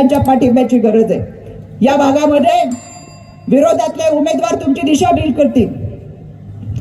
सगळ्यांच्या पाठिंब्याची गरज आहे. या भागामध्ये विरोधातले उमेदवार तुमची दिशाभील करतील.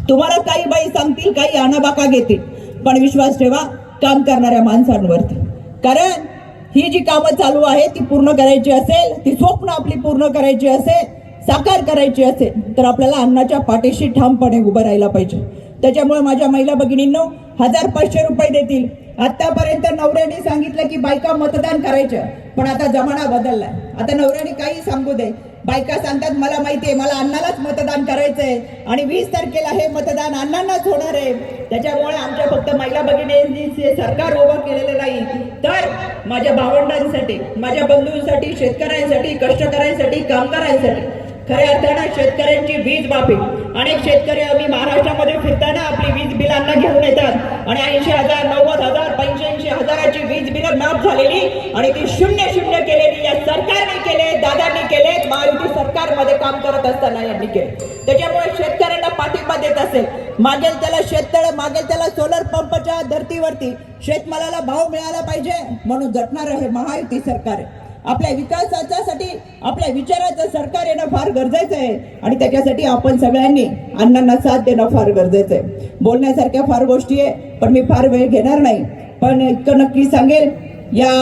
तुम्हाला काही बाई सांगतील काही आणाबाका घेतील. पण विश्वास ठेवा काम करणाऱ्या माणसांवरती. कारण ही जी कामं चालू आहे ती पूर्ण करायची असेल ती स्वप्न आपली पूर्ण करायची असेल साकार करायची असेल तर आपल्याला अन्नाच्या पाठीशी ठामपणे उभं राहायला पाहिजे. त्याच्यामुळे माझ्या महिला भगिनींनो हजार पाचशे रुपये देतील. आतापर्यंत नवऱ्याने सांगितलं की बायका मतदान करायचं पण आता जमाना बदललाय. आता नवऱ्याने काही सांगू दे. बायका सांगतात मला माहितीये मला अण्णालाच मतदान करायचंय आणि वीस तारखेला हे मतदान अण्णांनाच होणार आहे. त्याच्यामुळे आमच्या फक्त महिला भगिनींनी सरकार उभं केलेलं नाही तर माझ्या भावंडांसाठी माझ्या बंधूंसाठी शेतकऱ्यांसाठी कष्टकऱ्यांसाठी कामगारांसाठी खऱ्या अर्थानं शेतकऱ्यांची वीज माफी. अनेक शेतकरी आम्ही महाराष्ट्रामध्ये फिरताना आपली वीज बिलांना घेऊन येतात. आणि ऐंशी हजार नव्वद हजार पंच्याऐंशी हजाराची वीज बिलं माफ झालेली आणि ती शून्य शून्य केलेली या सरकारने केले दादांनी केले महायुती सरकारमध्ये काम करत असताना यांनी केले. त्याच्यामुळे शेतकऱ्यांना पाठिंबा देत असेल. मागेल त्याला शेततळ मागेल त्याला सोलर पंपच्या धर्तीवरती शेतमालाला भाव मिळाला पाहिजे म्हणून झटणार हे महायुती सरकार आहे. आपल्या विकासाच्यासाठी आपल्या विचाराचं सरकार येणं फार गरजेचं आहे. आणि त्याच्यासाठी आपण सगळ्यांनी अण्णांना साथ देणं फार गरजेचं आहे. बोलण्यासारख्या फार गोष्टी आहे पण मी फार वेळ घेणार नाही. पण इतकं नक्की सांगेल या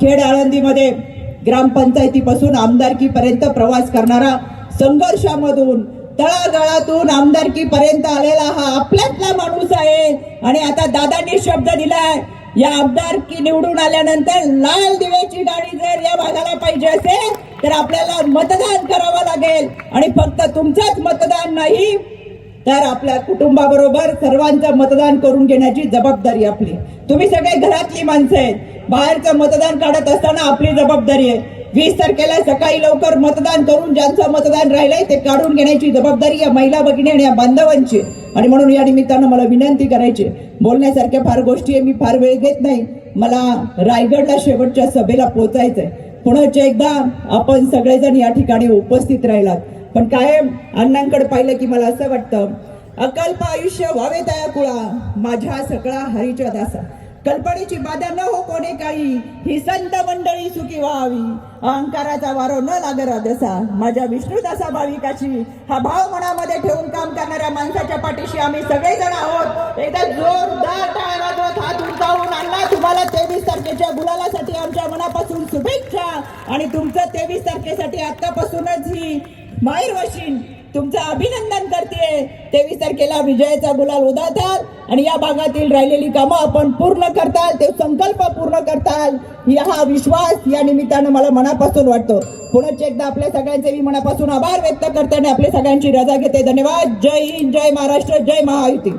खेड आळंदीमध्ये ग्रामपंचायतीपासून आमदारकीपर्यंत प्रवास करणारा संघर्षामधून तळागाळातून आमदारकीपर्यंत आलेला हा आपल्यातला माणूस आहे. आणि आता दादांनी शब्द दिलाय या आमदारकी निवडून आल्यानंतर लाल दिव्याची गाडी जर या भागाला पाहिजे असेल तर आपल्याला मतदान करावं लागेल. आणि फक्त तुमचंच मतदान नाही तर आपल्या कुटुंबाबरोबर सर्वांचं मतदान करून घेण्याची जबाबदारी आपली. तुम्ही सगळे घरातली माणसं आहेत. बाहेरचं मतदान काढत असताना आपली जबाबदारी आहे. वीस तारखेला सकाळी लवकर मतदान करून ज्यांचं मतदान राहिलंय ते काढून घेण्याची जबाबदारी या महिला भगिनी आणि या बांधवांची. आणि म्हणून या निमित्तानं मला विनंती करायची बोलण्यासारख्या फार गोष्टी आहे मी फार वेळ घेत नाही. मला रायगडला शेवटच्या सभेला पोचायचंय. पुन्हा एकदा आपण सगळेजण या ठिकाणी उपस्थित राहिलात. पण कायम अण्णांकडे पाहिलं की मला असं वाटतं अकल्प आयुष्य व्हावे तया कुळा माझ्या सगळा हरीच्या दासा. कल्पनेची बाधा न हो कोणी काही ही संत मंडळी सुखी व्हावी. अहंकाराचा वारो न लागरा जसा माझ्या विष्णुदासा भाविकाची हा भाव मनामध्ये ठेवून माणसाच्या पाठीशी आम्ही सगळेजण आहोत. एकदा जोरदार टाळ्या हात उंचावून आणला. तुम्हाला तेवीस तारखेच्या गुलालासाठी आमच्या मनापासून शुभेच्छा. आणि तुमचं तेवीस तारखेसाठी आतापासूनच ही माहीर वशीन तुमचं अभिनंदन करते. तेवीस तारखेला विजयाचा गुलाल उदातात आणि या भागातील राहिलेली कामं आपण पूर्ण करताल ते संकल्प पूर्ण करताल. या हा विश्वास या निमित्तानं मला मनापासून वाटतो. पुन्हा एकदा आपल्या सगळ्यांचे मी मनापासून आभार व्यक्त करताना आपल्या सगळ्यांची रजा घेते. धन्यवाद. जय हिंद जय महाराष्ट्र जय महायुती.